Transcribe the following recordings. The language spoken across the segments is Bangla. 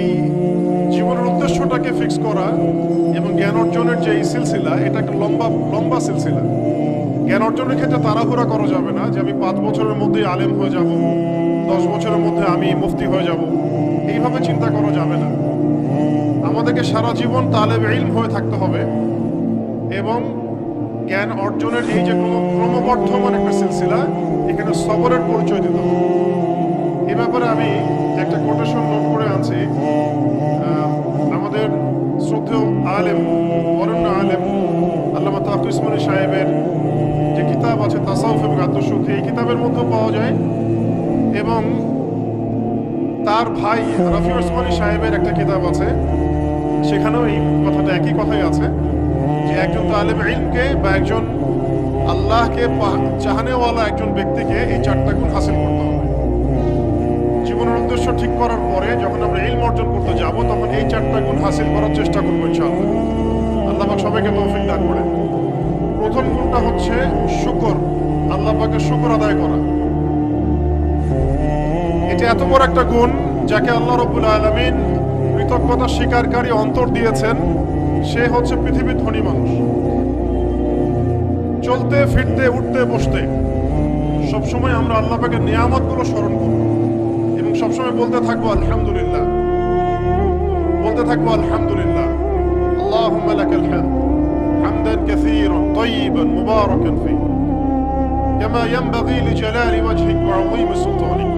এই জীবনের উদ্দেশ্যটাকে ফিক্স করা এবং জ্ঞান অর্জনের যে এই সিলসিলা এটা একটা লম্বা লম্বা সিলসিলা। জ্ঞান অর্জনের ক্ষেত্রে তাড়াহুড়া করা যাবে না যে আমি পাঁচ বছরের মধ্যে আলেম হয়ে যাব, দশ বছরের মধ্যে আমি মুফতি হয়ে যাব। এইভাবে চিন্তা করা যাবে না। আমাদেরকে সারা জীবন তালেব ইলম হয়ে থাকতে হবে এবং জ্ঞান অর্জনের এই যে ক্রমবর্ধমান একটা সিলসিলা, এখানে সবরের পরিচয় দিতে হবে। এ ব্যাপারে আমি একটা কোটেশন নোট করে আনছি। আমাদের শ্রদ্ধেয় আলেম বরণ্য আলেম, আল্লামা তাফু ইসমানী সাহেবের যে কিতাব আছে, তাসাউফ এবং আত্মশুদ্ধি, এই কিতাবের মধ্যেও পাওয়া যায়। এবং তার ভাই রফি ওসমানী সাহেবের একটা কিতাব আছে, সেখানেও এই কথাটা, একই কথাই আছে, যে একজন তালেব ইলমকে বা একজন আল্লাহকে চাহানেওয়ালা একজন ব্যক্তিকে এই চারটা গুণ হাসিল করতে হবে। জীবনের উদ্দেশ্য ঠিক করার পরে যখন আমরা এই অর্জন করতে যাব, তখন এই চারটা গুণ হাসিল করার চেষ্টা করব ইনশাআল্লাহ। আল্লাহ পাক সবাইকে তৌফিক দান করে প্রথম গুণটা হচ্ছে শুকর। আল্লাহ পাকের শুকর আদায় করা। এটা এত বড় একটা গুণ যাকে আল্লাহ রবুল আলমিন কৃতজ্ঞতা স্বীকারকারী অন্তর দিয়েছেন, সে হচ্ছে পৃথিবীর ধনী মানুষ। চলতে, ফিরতে, উঠতে, বসতে সবসময় আমরা আল্লাহ পাকের নিয়ামতগুলো স্মরণ করব। সবসময় বলতে থাকবো আলহামদুলিল্লাহ বলতে থাকবো আলহামদুলিল্লাহ اللهم لك الحمد حمدا كثيرا طيبا مباركا فيه كما ينبغي لجلال وجهك وعظيم سلطانك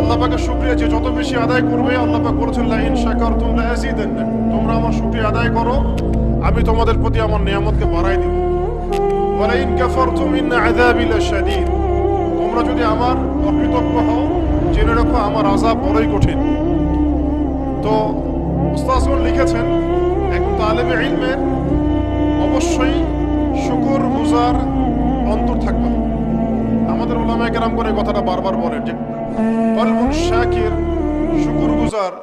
আল্লাহ পাকের শুকরিয়া যে যত বেশি আদায় করবে আল্লাহ পাক বলেছেন লা ইন শাকারতুম লা আযীদান্নাকুম তোমরা আমার শুকরিয়া আদায় করো আমি তোমাদের প্রতি আমার নিয়ামতকে বাড়াই দেব ওয়ালা ইন কাফারতুম ইন আযাবি লাশাদীদ তোমরা যদি আমার অকৃতজ্ঞ হও জেনে রাখো, আমার আযাব বড়ই কঠিন। তো উস্তাজগণ লিখেছেন একজন তালেবে ইলমের অবশ্যই শুকুর গুজার অন্তর থাকতে হবে আমাদের ওলামায়ে কেরাম করে কথাটা বারবার বলেন যে, কলবুন শাকির, শুকুর গুজার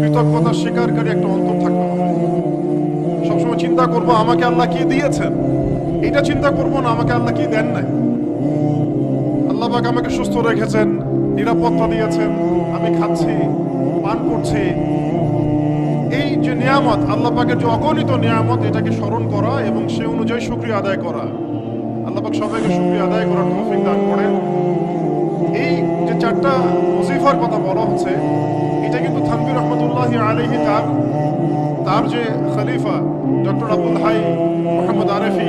কৃতজ্ঞতা স্বীকারকারী একটা অন্তর থাকতে হবে সবসময় চিন্তা করব, আমাকে আল্লাহ কি দিয়েছেন? এটা চিন্তা করব না, আমাকে আল্লাহ কি দেন নাই? আল্লাহ আমাকে সুস্থ রেখেছেন। নিরাপত্তা দিয়েছেন, আমি খাচ্ছি, পান করছি। এই যে নিয়ামত, আল্লাহ পাকের যে অগণিত নিয়ামত, এটাকে স্মরণ করা এবং সে অনুযায়ী শুক্রিয়া আদায় করা। আল্লাহ পাক সবাইকে শুক্রিয়া আদায় করার তৌফিক দান করেন। এই যে চারটা ওজিফার কথা বলা হচ্ছে, এটা কিন্তু থানবির রহমতুল্লাহ আলহি তার তার যে খলিফা, ডক্টর আবুল হাই মোহাম্মদ আরেফি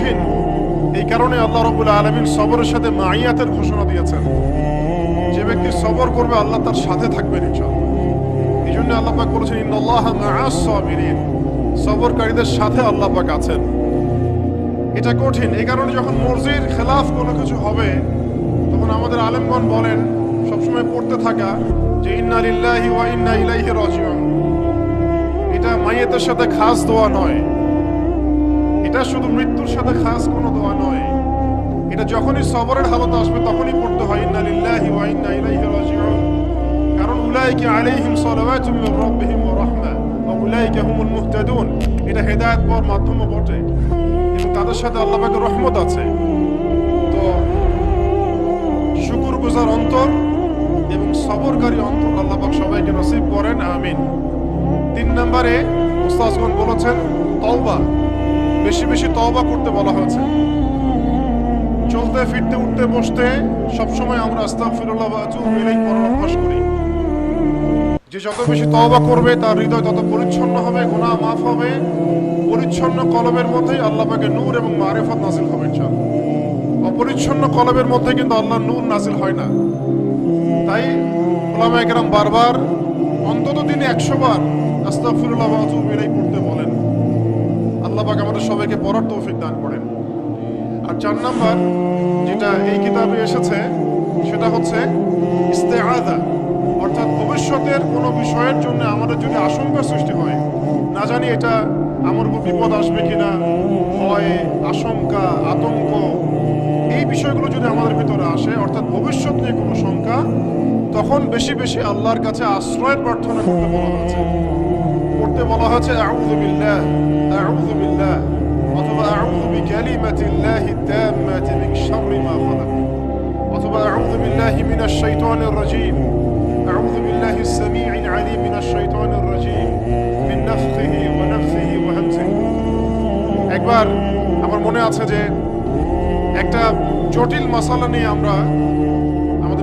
কঠিন। এই কারণে আল্লাহ রবুল্লা আলমিন সবরের সাথে মাইয়াতের ঘোষণা দিয়েছেন। যে ব্যক্তি সবর করবে, আল্লাহ তার সাথে থাকবেন ইনশাআল্লাহ। এই জন্য আল্লাহ পাক বলেছেন সবরকারীদের সাথে আল্লাহ পাক আছেন। এটা কঠিন। এই কারণে যখন মর্জির খেলাফ কোনো কিছু হবে, তখন আমাদের আলেমগণ বলেন, সবসময় পড়তে থাকা যে, ইন্না লিল্লাহি ওয়া ইন্না ইলাইহি রাজিউন। এটা মাইয়াতের সাথে খাস দোয়া নয়। এটা শুধু মৃত্যুর সাথে খাস কোনো দোয়া নয়। এটা যখনই সবরের হালত আসবে, তখনই পড়তে হয়, ইন্না লিল্লাহি ওয়া ইন্না ইলাইহি রাজিউন। কারণ উলাইকা আলাইহিম সালাওয়াতুম মির রাব্বিহিম ওয়া রাহমা ওয়া উলাইকা হুমুল মুহতাদুন। এটা হেদায়েত পাওয়ার মাধ্যমও বটে এবং তাদের সাথে আল্লাহ পাকের রহমত আছে। তো শুকুর গুজার অন্তর এবং সবরকারী অন্তর আল্লাহ পাক সবাইকে নসিব করেন, আমিন। তিন নম্বরে উস্তাজগণ বলেছেন, তওবা। বেশি বেশি তওবা করতে বলা হয়েছে। চলতে, ফিরতে, উঠতে, বসতে সবসময় আমরা আস্তাগফিরুল্লাহ আতুবু ইলাইহি পড়ার অভ্যাস করি। যে যত বেশি তওবা করবে, তার হৃদয় তত পরিচ্ছন্ন হবে, গুনাহ মাফ হবে। পরিচ্ছন্ন কলবের মধ্যেই আল্লাহ পাকে নূর এবং মারিফত নাজিল হবে ইনশাআল্লাহ। অপরিচ্ছন্ন কলবের মধ্যে কিন্তু আল্লাহ নূর নাজিল হয় না। তাই ওলামা একরাম বারবার, অন্তত দিনে একশো বার আস্তাগফিরুল্লাহ আতুবু ইলাইহি পড়তে বলেন। আমাদের সবাইকে পড়ার তৌফিক দান করেন। আর চার নাম্বার, যেটা এই কিতাবে এসেছে, সেটা হচ্ছে অর্থাৎ ভবিষ্যতের কোনো বিষয়ের জন্য আমাদের যদি আশঙ্কা সৃষ্টি হয়, না জানি এটা আমার উপর বিপদ আসবে কিনা, ভয়, আশঙ্কা, আতঙ্ক, এই বিষয়গুলো যদি আমাদের ভিতরে আসে, অর্থাৎ ভবিষ্যৎ নিয়ে কোনো শঙ্কা, তখন বেশি বেশি আল্লাহর কাছে আশ্রয়ের প্রার্থনা করতে বলা হয়েছে। পড়তে বলা হয়েছে আউযু বিল্লাহ আউযু বিল্লাহ অথবা আউযু বিকালিমাতিল্লাহি তাম্মাতি মিন শাররি মা খালাক অথবা আউযু বিল্লাহি মিনাশ শাইতানির রাজীম আউযু বিল্লাহি সামিউল আলীম মিনাশ শাইতানির রাজীম মিন নাফখিহি ওয়া নাফসিহি ওয়া হামসিহি একবার আমার মনে আছে যে একটা জটিল মশালা নিয়ে আমরা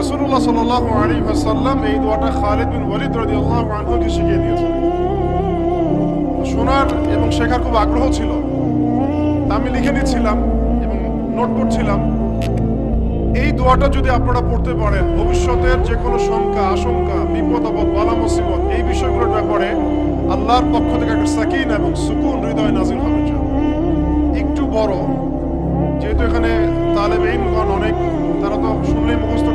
রসুল্লাহ সাল আলী হাসাল্লাম এই দোয়াটা খালিদ বিন ওয়ালিদ রাদিয়াল্লাহু আনহুকে শিখিয়ে দিয়েছিলেন শোনার এবং শেখার খুব আগ্রহ ছিল। আমি লিখে নিচ্ছিলাম এবং নোট করছিলাম। এই দোয়াটা যদি আপনারা পড়তে পারেন, ভবিষ্যতের যে কোনো শঙ্কা, আশঙ্কা, বিপদ, আপদ, বালা, মুসিবত এই বিষয়গুলোর ব্যাপারে আল্লাহর পক্ষ থেকে একটা সাকিন এবং সুকুন হৃদয় নাজিল হবে একটু বড়, যেহেতু এখানে তালেব অনেক, তারা তো শুনলেই মুখস্থ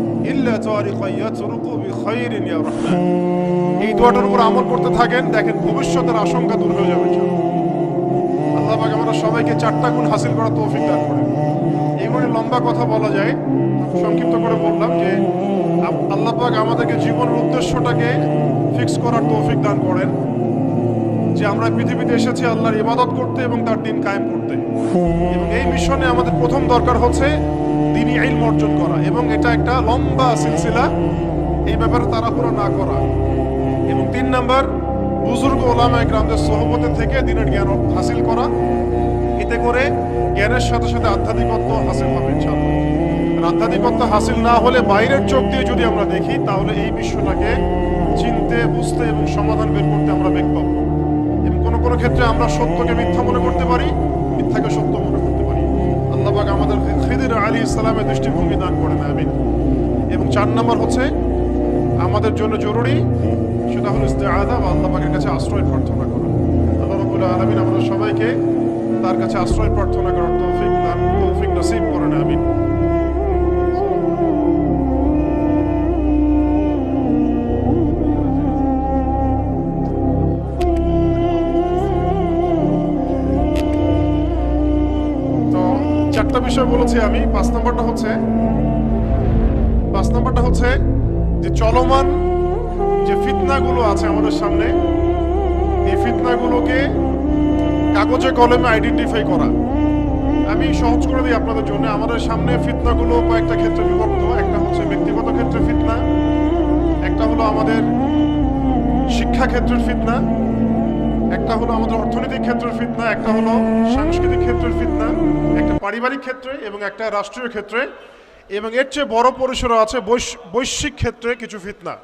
এই দোয়াটার উপর আমল করতে থাকেন, দেখেন ভবিষ্যতের আশঙ্কা দূর হয়ে যাবে আল্লাহ পাক আমরা সবাইকে চারটা গুণ হাসিল করার তৌফিক দান এই লম্বা কথা বলা যায় সংক্ষিপ্ত করে বললাম যে, আল্লাহ পাক আমাদেরকে জীবনের উদ্দেশ্যটাকে ফিক্স করার তৌফিক দান করেন, যে আমরা পৃথিবীতে এসেছি আল্লাহর ইবাদত করতে এবং তার দিন কায়েম করতে। এবং এই মিশনে আমাদের প্রথম দরকার হচ্ছে দিনই ইলম অর্জন করা এবং এটা একটা লম্বা সিলসিলা। এই ব্যাপারে তাড়াহুড়ো না করা। এবং তিন নাম্বার, বুজুর্গ ওলামা গ্রামদের সহবতে থেকে দিনের জ্ঞান হাসিল করা। এতে করে জ্ঞানের সাথে সাথে আধ্যাত্মিকত্ব হাসিল হবে, ইনশাআল্লাহ। আধ্যাত্মিকত্ব হাসিল না হলে বাইরের চোখ দিয়ে যদি আমরা দেখি, তাহলে এই বিশ্বটাকে চিনতে, বুঝতে এবং সমাধান বের করতে আমরা বেগ পাবো। এবং কোনো কোনো ক্ষেত্রে আমরা সত্যকে মিথ্যা মনে করতে পারি ইসলামের দৃষ্টিভঙ্গি দান করেন, আমিন। এবং চার নম্বর হচ্ছে, আমাদের জন্য জরুরি সেটা হলো ইস্তেআদা বা আল্লাহ পাকের কাছে আশ্রয় প্রার্থনা করা। আল্লাহ রবুল্লাহ আলমিন আমাদের সবাইকে তার কাছে আশ্রয় প্রার্থনা করার তৌফিক বলেছি আমি, পাঁচ নম্বরটা হচ্ছে, পাঁচ নম্বরটা হচ্ছে যে চলমান যে ফিতনাগুলো আছে আমাদের সামনে, এই ফিতনাগুলোকে কাগজে কলমে আইডেন্টিফাই করা। আমি সহজ করে দিই আপনাদের জন্য, আমাদের সামনে ফিতনাগুলো কয়েকটা ক্ষেত্রে বিভক্ত, একটা হচ্ছে ব্যক্তিগত ক্ষেত্রে ফিতনা, একটা হলো আমাদের শিক্ষা ক্ষেত্রের ফিতনা একটা হলো আমাদের অর্থনৈতিক ক্ষেত্রের ফিতনা, একটা হলো সাংস্কৃতিক ক্ষেত্রের ফিতনা, একটা পারিবারিক ক্ষেত্রে এবং একটা রাষ্ট্রীয় ক্ষেত্রে। এবং এর চেয়ে বড় পরিসরও আছে বৈশ- বৈশ্বিক ক্ষেত্রে কিছু ফিতনা।